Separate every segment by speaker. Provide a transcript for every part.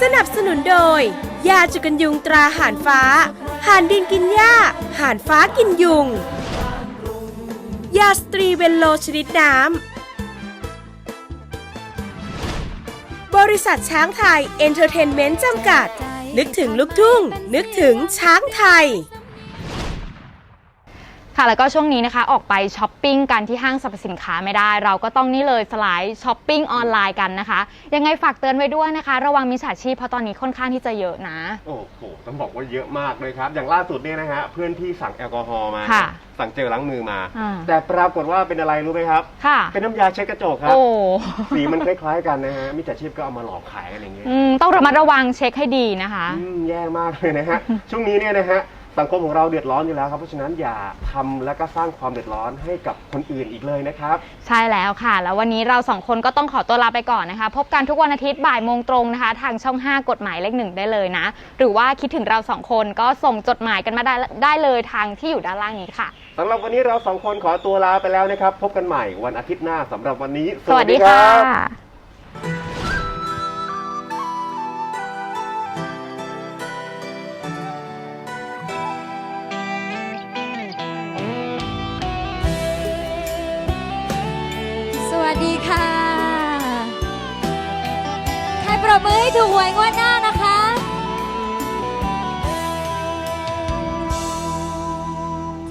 Speaker 1: สนับสนุนโดย ยาจุกันยุงตราห่านฟ้า ห่านดินกินหญ้า ห่านฟ้ากินยุง ยาสตรีเวนโลชนิดน้ำ บริษัทช้างไทย เอนเตอร์เทนเมนต์จำกัด นึกถึงลูกทุ่ง นึกถึงช้างไทย
Speaker 2: ค่ะแล้วก็ช่วงนี้นะคะออกไปช้อปปิ้งกันที่ห้างสรรพสินค้าไม่ได้ เราก็ต้องนี่เลยสลายช้อปปิ้งออนไลน์กันนะคะ ยังไงฝากเตือนไว้ด้วยนะคะ ระวังมิจฉาชีพเพราะตอนนี้ค่อนข้างที่จะเยอะนะ
Speaker 3: โอ้โห ต้องบอกว่าเยอะมากเลยครับ อย่างล่าสุดเนี่ยนะฮะเพื่อนที่สั่งแอลกอฮอล์มา
Speaker 2: ค่ะ
Speaker 3: สั่งเจลล้างมือมา
Speaker 2: อ่า
Speaker 3: แต่ปรากฏว่าเป็นอะไรรู้ไหมครับ
Speaker 2: ค่ะ
Speaker 3: เป็นน้ำยาเช็ดกระจกครับ
Speaker 2: โอ้
Speaker 3: สีมันคล้าย ๆ กันนะฮะมิจฉาชีพก็เอามาหลอกขายกันอย่างเงี้ย
Speaker 2: อืมต้องระมัดระวังเช็คให้ดีนะคะ
Speaker 3: อืมแย่มากเลยนะฮะ ช่วงนี้เนี่ยนะฮะ สังคมของเราเดือดร้อนอยู่แล้วครับ เพราะฉะนั้นอย่าทำและก็สร้างความเดือดร้อนให้กับคนอื่นอีกเลยนะครับ
Speaker 2: ใช่แล้วค่ะ แล้ววันนี้เราสองคนก็ต้องขอตัวลาไปก่อนนะคะ พบกันทุกวันอาทิตย์บ่ายโมงตรงนะคะ ทางช่อง 5 กฎหมายเลขหนึ่งได้เลยนะ หรือว่าคิดถึงเราสองคนก็ส่งจดหมายกันมาได้ได้เลยทางที่อยู่ด้านล่างนี้ค่ะ
Speaker 3: สำหรับวันนี้เราสองคนขอตัวลาไปแล้วนะครับ พบกันใหม่วันอาทิตย์หน้าสำหรับวันนี้
Speaker 2: สวัสดีค่ะ
Speaker 4: บมือให้ถูกหวยงวดหน้านะคะ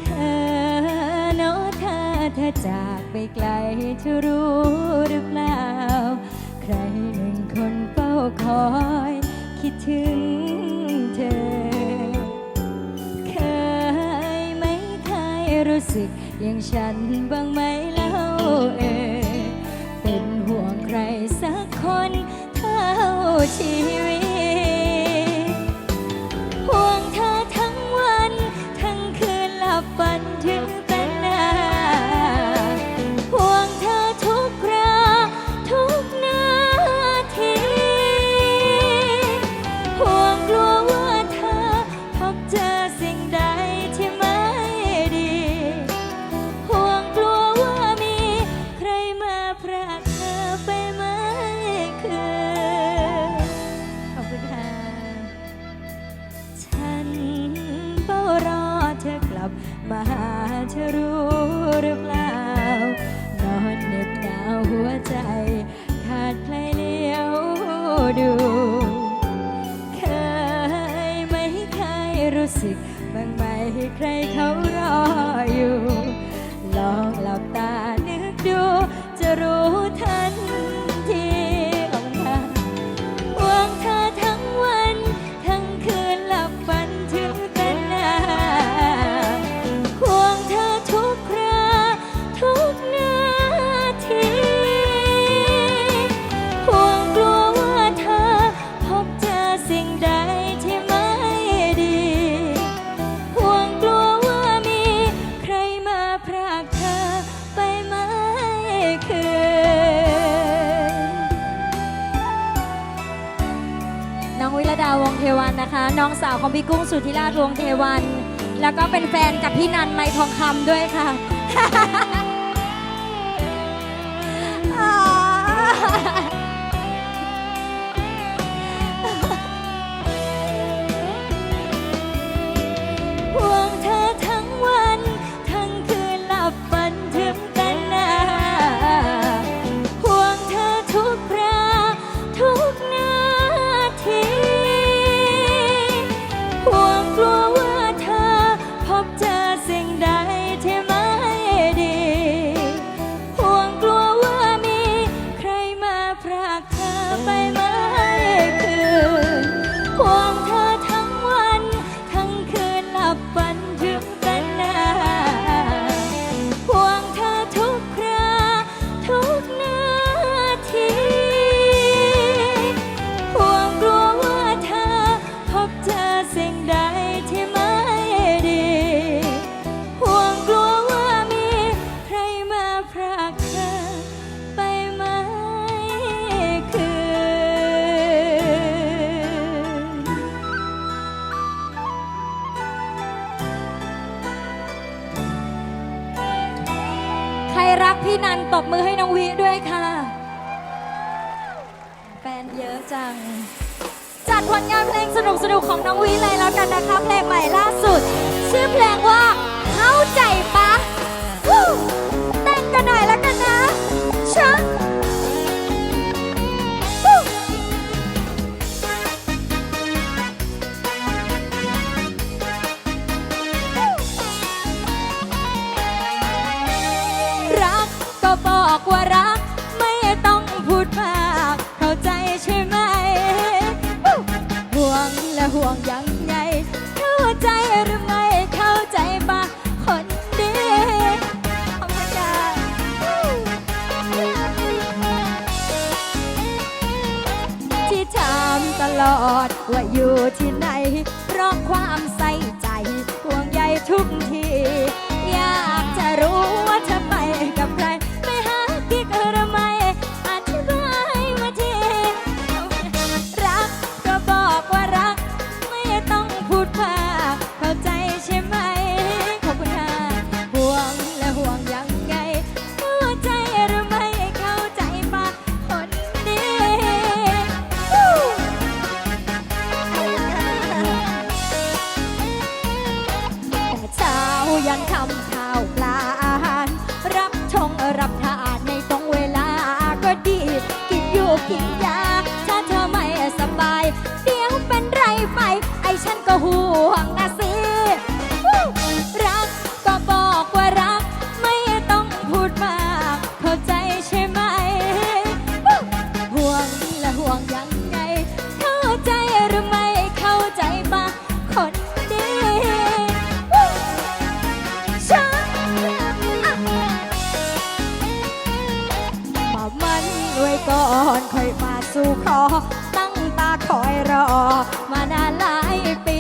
Speaker 4: เธอเนาะเธอเธอจากไปไกลเธอรู้หรือเปล่า ใครหนึ่งคนเฝ้าคอย คิดถึงเธอ เคยไหมเคยรู้สึกอย่างฉันบ้างไหมเล่าเออเป็นห่วงใครสักคน ชีวิต มาหาเธอรู้หรือเปล่า นอนเหน็บหนาวหัวใจ ขาดใครเลี้ยวดู เคยไหมเคยรู้สึกบางไหมใครเขารออยู่ ลองหลับตานึกดู จะรู้ทัน น้องสาวของพี่กุ้งสุธิราชวงเทวัน แล้วก็เป็นแฟนกับพี่นันไมทองคำด้วยค่ะอ่ นตบมือให้น้องวีด้วยค่ะ แฟนเยอะจัง จัดผลงานเพลงสนุกสนุกของน้องวีเลยแล้วกันนะคะ เพลงใหม่ล่าสุด ชื่อเพลงว่าเข้าใจปะ คนดีขอบคุาที่ถาตลอดว่าอยู่ที่ไหน อนคอยมาสู่ขอ ตั้งตาคอยรอ มานานหลายปี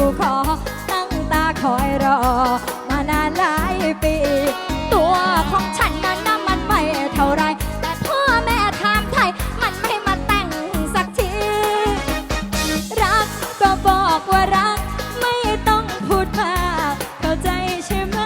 Speaker 4: ู่ขอ ตั้งตาคอยรอ มานานหลายปี ตัวของฉันนั้นมันไม่เท่าไร แต่พ่อแม่ถามไทย มันไม่มาแต่งสักที รักก็บอกว่ารัก ไม่ต้องพูดมากเข้าใจใช่ไหม